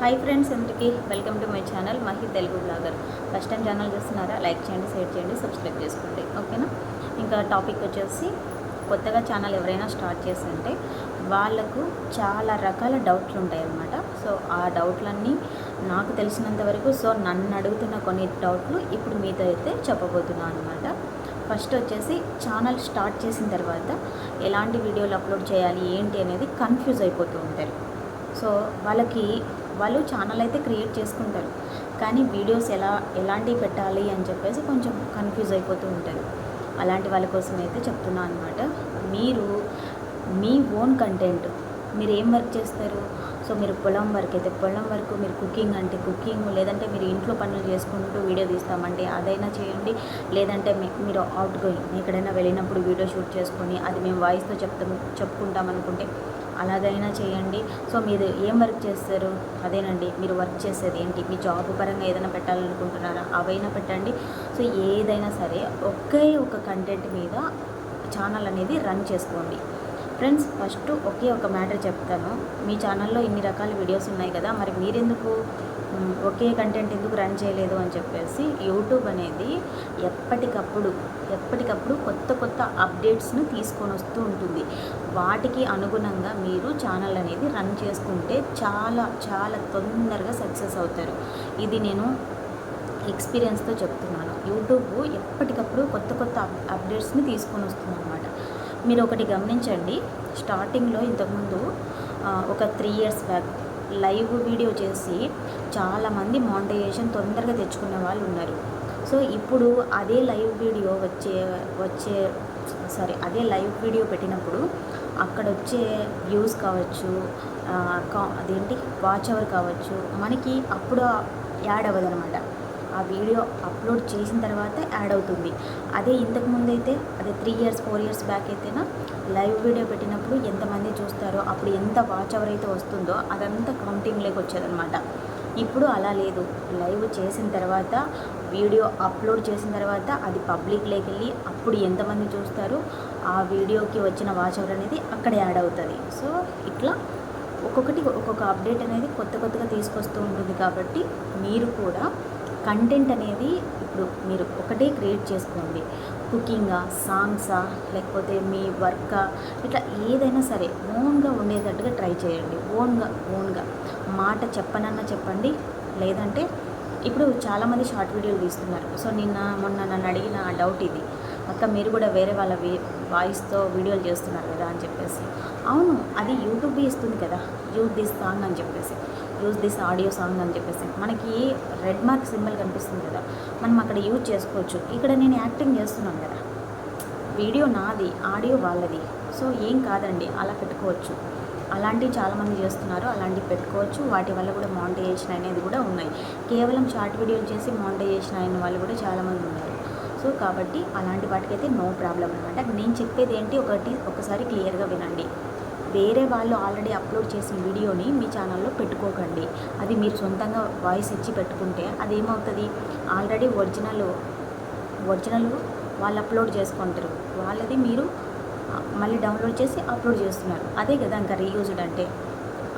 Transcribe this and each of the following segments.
Hi friends అందరికీ welcome to my channel Mahi Telugu blogger. First time channel చూస్తున్నారా? Like చేయండి share చేయండి subscribe చేసుకోండి. ఓకేనా? ఇంకా టాపిక్ వచ్చేసి కొత్తగా ఛానల్ ఎవరైనా స్టార్ట్ చేస్తుంటే వాళ్ళకు చాలా రకాల డౌట్లు ఉంటాయి అన్నమాట సో ఆ డౌట్లన్నీ నాకు తెలిసినంత వరకు సో నన్ను అడుగుతున్న కొన్ని డౌట్లు ఇప్పుడు మీతో అయితే చెప్పబోతున్నాను అనమాట ఫస్ట్ వచ్చేసి ఛానల్ స్టార్ట్ చేసిన తర్వాత ఎలాంటి వీడియోలు అప్లోడ్ చేయాలి ఏంటి అనేది కన్ఫ్యూజ్ అయిపోతూ ఉంటారు. సో వాళ్ళకి వాళ్ళు ఛానల్ అయితే క్రియేట్ చేసుకుంటారు. కానీ వీడియోస్ ఎలా ఎలాంటివి పెట్టాలి అని చెప్పేసి కొంచెం కన్ఫ్యూజ్ అయిపోతూ ఉంటారు. అలాంటి వాళ్ళ కోసం అయితే చెప్తున్నా అనమాట మీరు మీ ఓన్ కంటెంట్ మీరు ఏం వర్క్ చేస్తారు? సో మీరు పొలం వర్క్ అయితే పొలం వరకు మీరు కుకింగ్ అంటే కుకింగ్ లేదంటే మీరు ఇంట్లో పనులు చేసుకుంటూ వీడియో తీస్తామంటే అదైనా చేయండి. లేదంటే మీరు అవుట్ గోయింగ్ ఎక్కడైనా వెళ్ళినప్పుడు వీడియో షూట్ చేసుకొని అది మేము వాయిస్తో చెప్తాం చెప్పుకుంటాం అనుకుంటే అలాగైనా చేయండి. సో మీరు ఏం వర్క్ చేస్తారు? అదేనండి. మీరు వర్క్ చేసేది ఏంటి? మీ జాబ్ పరంగా ఏదైనా పెట్టాలనుకుంటున్నారా? అవైనా పెట్టండి. సో ఏదైనా సరే ఒకే ఒక కంటెంట్ మీద ఛానల్ అనేది రన్ చేసుకోండి. ఫ్రెండ్స్ ఫస్ట్ ఒకే ఒక మ్యాటర్ చెప్తాను. మీ ఛానల్లో ఇన్ని రకాల వీడియోస్ ఉన్నాయి కదా మరి మీరెందుకు ఒకే కంటెంట్ ఎందుకు రన్ చేయలేదు అని చెప్పేసి యూట్యూబ్ అనేది ఎప్పటికప్పుడు ఎప్పటికప్పుడు కొత్త కొత్త అప్డేట్స్ను తీసుకొని వస్తూ ఉంటుంది. వాటికి అనుగుణంగా మీరు ఛానల్ అనేది రన్ చేసుకుంటే చాలా చాలా తొందరగా సక్సెస్ అవుతారు. ఇది నేను ఎక్స్పీరియన్స్తో చెప్తున్నాను. యూట్యూబ్ ఎప్పటికప్పుడు కొత్త కొత్త అప్- అప్డేట్స్ని తీసుకొని వస్తుంది అనమాట మీరు ఒకటి గమనించండి. స్టార్టింగ్లో ఇంతకుముందు ఒక three years back live video చేసి చాలామంది మానిటైజేషన్ తొందరగా తెచ్చుకునే వాళ్ళు ఉన్నారు. సో ఇప్పుడు అదే లైవ్ వీడియో వచ్చే వచ్చే సారీ అదే లైవ్ వీడియో పెట్టినప్పుడు అక్కడ వచ్చే వ్యూస్ కావచ్చు కా- అదేంటి వాచ్ అవర్ కావచ్చు మనకి అప్పుడు యాడ్ అవ్వదనమాట. ఆ వీడియో అప్లోడ్ చేసిన తర్వాత యాడ్ అవుతుంది. అదే ఇంతకుముందు అయితే అదే three years four years back అయితేనా లైవ్ వీడియో పెట్టినప్పుడు ఎంతమంది చూస్తారో అప్పుడు ఎంత వాచ్ అవర్ అయితే వస్తుందో అదంతా కౌంటింగ్లోకి వచ్చేదనమాట ఇప్పుడు అలా లేదు. లైవ్ చేసిన తర్వాత వీడియో అప్లోడ్ చేసిన తర్వాత అది పబ్లిక్లోకి వెళ్ళి అప్పుడు ఎంతమంది చూస్తారో ఆ వీడియోకి వచ్చిన వాచ్ అవర్ అనేది అక్కడ యాడ్ అవుతుంది. సో ఇట్లా ఒక్కొక్కటి ఒక్కొక్క అప్డేట్ అనేది కొత్త కొత్తగా తీసుకొస్తూ ఉంటుంది కాబట్టి మీరు కూడా కంటెంట్ అనేది ఇప్పుడు మీరు ఒకటే క్రియేట్ చేసుకోండి. కుకింగా సాంగ్సా లేకపోతే మీ వర్కా ఇట్లా ఏదైనా సరే ఓన్గా ఉండేటట్టుగా ట్రై చేయండి. ఓన్గా ఓన్గా మాట చెప్పనన్నా చెప్పండి. లేదంటే ఇప్పుడు చాలామంది షార్ట్ వీడియోలు తీస్తున్నారు. సో నిన్న మొన్న నన్ను అడిగిన డౌట్ ఇది. అక్క మీరు కూడా వేరే వాళ్ళ వాయిస్తో వీడియోలు చేస్తున్నారు కదా అని చెప్పేసి. అవును అది యూట్యూబ్ ఇస్తుంది కదా. యూజ్ దిస్ సాంగ్ అని చెప్పేసి. యూజ్ దిస్ ఆడియో సాంగ్ అని చెప్పేసి. మనకి రెడ్ మార్క్ సింబల్ కనిపిస్తుంది కదా మనం అక్కడ యూజ్ చేసుకోవచ్చు. ఇక్కడ నేను యాక్టింగ్ చేస్తున్నాను కదా. వీడియో నాది ఆడియో వాళ్ళది. సో ఏం కాదండి అలా పెట్టుకోవచ్చు. అలాంటివి చాలామంది చేస్తున్నారు అలాంటివి పెట్టుకోవచ్చు. వాటి వల్ల కూడా మానిటైజేషన్ అనేది కూడా ఉన్నాయి. కేవలం షార్ట్ వీడియోలు చేసి మానిటైజేషన్ అయిన వాళ్ళు కూడా చాలామంది ఉన్నారు. సో కాబట్టి అలాంటి వాటికైతే నో ప్రాబ్లం అనమాట నేను చెప్పేది ఏంటి ఒకటి ఒకసారి క్లియర్గా వినండి. వేరే వాళ్ళు ఆల్రెడీ అప్లోడ్ చేసిన వీడియోని మీ ఛానల్లో పెట్టుకోకండి. అది మీరు సొంతంగా వాయిస్ ఇచ్చి పెట్టుకుంటే అది ఏమవుతుంది ఆల్రెడీ ఒరిజినల్ ఒరిజినల్ వాళ్ళు అప్లోడ్ చేసుకుంటారు. వాళ్ళది మీరు మళ్ళీ డౌన్లోడ్ చేసి అప్లోడ్ చేస్తున్నారు. అదే కదా ఇంకా రీయూజ్డ్ అంటే.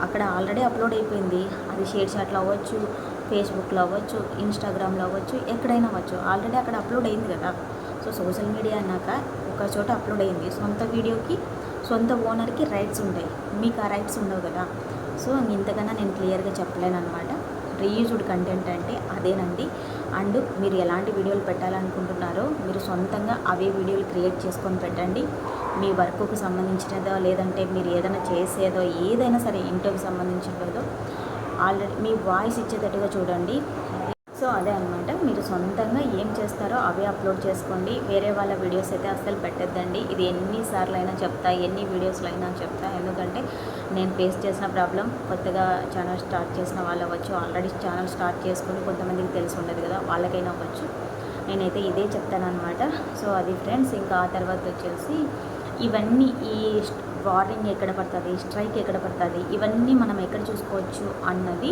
అక్కడ ఆల్రెడీ అప్లోడ్ అయిపోయింది. అది షేర్ చాట్లో అవ్వచ్చు ఫేస్బుక్లో అవ్వచ్చు ఇన్స్టాగ్రామ్లో అవ్వచ్చు ఎక్కడైనా అవ్వచ్చు. ఆల్రెడీ అక్కడ అప్లోడ్ అయింది కదా. సో సోషల్ మీడియా అన్నాక ఒక చోట అప్లోడ్ అయింది. సొంత వీడియోకి సొంత ఓనర్కి రైట్స్ ఉంటాయి. మీకు ఆ రైట్స్ ఉండవు కదా. సో ఇంతకన్నా నేను క్లియర్గా చెప్పలేను అనమాట రీయూజ్డ్ కంటెంట్ అంటే అదేనండి. అండ్ మీరు ఎలాంటి వీడియోలు పెట్టాలనుకుంటున్నారో మీరు సొంతంగా అవే వీడియోలు క్రియేట్ చేసుకొని పెట్టండి. మీ వర్క్కు సంబంధించినదో లేదంటే మీరు ఏదైనా చేసేదో ఏదైనా సరే ఇంట్లోకి సంబంధించినదో ఆల్రెడీ మీ వాయిస్ ఇచ్చేటట్టుగా చూడండి. సో అదే అనమాట మీరు సొంతంగా ఏం చేస్తారో అవే అప్లోడ్ చేసుకోండి. వేరే వాళ్ళ వీడియోస్ అయితే అస్సలు పెట్టద్దండి. ఇది ఎన్నిసార్లు అయినా చెప్తా ఎన్ని వీడియోస్లో అయినా చెప్తా. ఎందుకంటే నేను ఫేస్ చేసిన ప్రాబ్లం కొత్తగా ఛానల్ స్టార్ట్ చేసిన వాళ్ళు అవ్వచ్చు. ఆల్రెడీ ఛానల్ స్టార్ట్ చేసుకుని కొంతమందికి తెలిసి ఉండదు కదా వాళ్ళకైనా అవ్వచ్చు. నేనైతే ఇదే చెప్తానమాట సో అది ఫ్రెండ్స్ ఇంకా ఆ తర్వాత వచ్చేసి ఇవన్నీ ఈ వార్నింగ్ ఎక్కడ పడుతుంది స్ట్రైక్ ఎక్కడ పడుతుంది ఇవన్నీ మనం ఎక్కడ చూసుకోవచ్చు అన్నది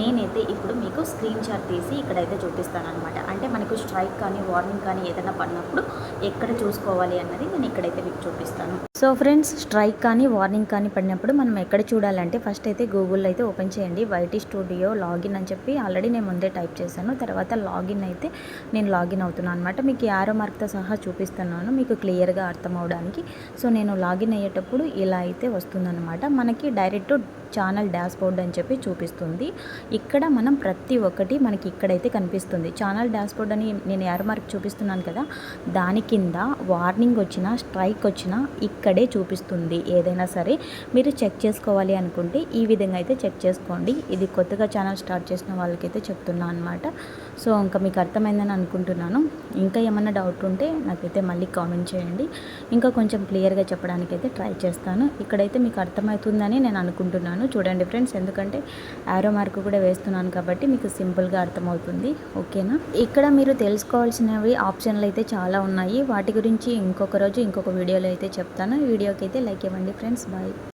నేనైతే ఇప్పుడు మీకు స్క్రీన్ షాట్ తీసి ఇక్కడైతే చూపిస్తాను అనమాట అంటే మనకు స్ట్రైక్ కానీ వార్నింగ్ కానీ ఏదైనా పడినప్పుడు ఎక్కడ చూసుకోవాలి అన్నది నేను ఇక్కడైతే మీకు చూపిస్తాను. సో ఫ్రెండ్స్ స్ట్రైక్ కానీ వార్నింగ్ కానీ పడినప్పుడు మనం ఎక్కడ చూడాలంటే ఫస్ట్ అయితే గూగుల్లో అయితే ఓపెన్ చేయండి. వైటీ స్టూడియో లాగిన్ అని చెప్పి ఆల్రెడీ నేను ముందే టైప్ చేశాను. తర్వాత లాగిన్ అయితే నేను లాగిన్ అవుతున్నాను అనమాట మీకు యారో మార్క్తో సహా చూపిస్తున్నాను. మీకు క్లియర్గా అర్థం అవడానికి. సో నేను లాగిన్ అయ్యేటప్పుడు ఇలా అయితే వస్తుందన్నమాట. మనకి డైరెక్ట్ ఛానల్ డాష్ బోర్డ్ అని చెప్పి చూపిస్తుంది. ఇక్కడ మనం ప్రతి ఒక్కటి మనకి ఇక్కడైతే కనిపిస్తుంది. ఛానల్ డాష్ బోర్డ్ అని నేను యారో మార్క్ చూపిస్తున్నాను కదా దాని కింద వార్నింగ్ వచ్చినా స్ట్రైక్ వచ్చినా ఇక్కడే చూపిస్తుంది. ఏదైనా సరే మీరు చెక్ చేసుకోవాలి అనుకుంటే ఈ విధంగా అయితే చెక్ చేసుకోండి. ఇది కొత్తగా ఛానల్ స్టార్ట్ చేసిన వాళ్ళకైతే చెప్తున్నా అనమాట సో ఇంకా మీకు అర్థమైందని అనుకుంటున్నాను. ఇంకా ఏమైనా డౌట్ ఉంటే నాకైతే మళ్ళీ కామెంట్ చేయండి. ఇంకా కొంచెం క్లియర్గా చెప్పడానికి అయితే ట్రై చేస్తాను. ఇక్కడైతే మీకు అర్థమవుతుందని నేను అనుకుంటున్నాను. చూడండి ఫ్రెండ్స్ ఎందుకంటే యారో మార్క్ కూడా వేస్తున్నాను కాబట్టి మీకు సింపుల్గా అర్థమవుతుంది. ఓకేనా ఇక్కడ మీరు తెలుసుకోవాల్సినవి ఆప్షన్లు అయితే చాలా ఉన్నాయి. వాటి గురించి ఇంకొక రోజు ఇంకొక వీడియోలో అయితే చెప్తాను. వీడియోకి అయితే లైక్ ఇవ్వండి ఫ్రెండ్స్ బాయ్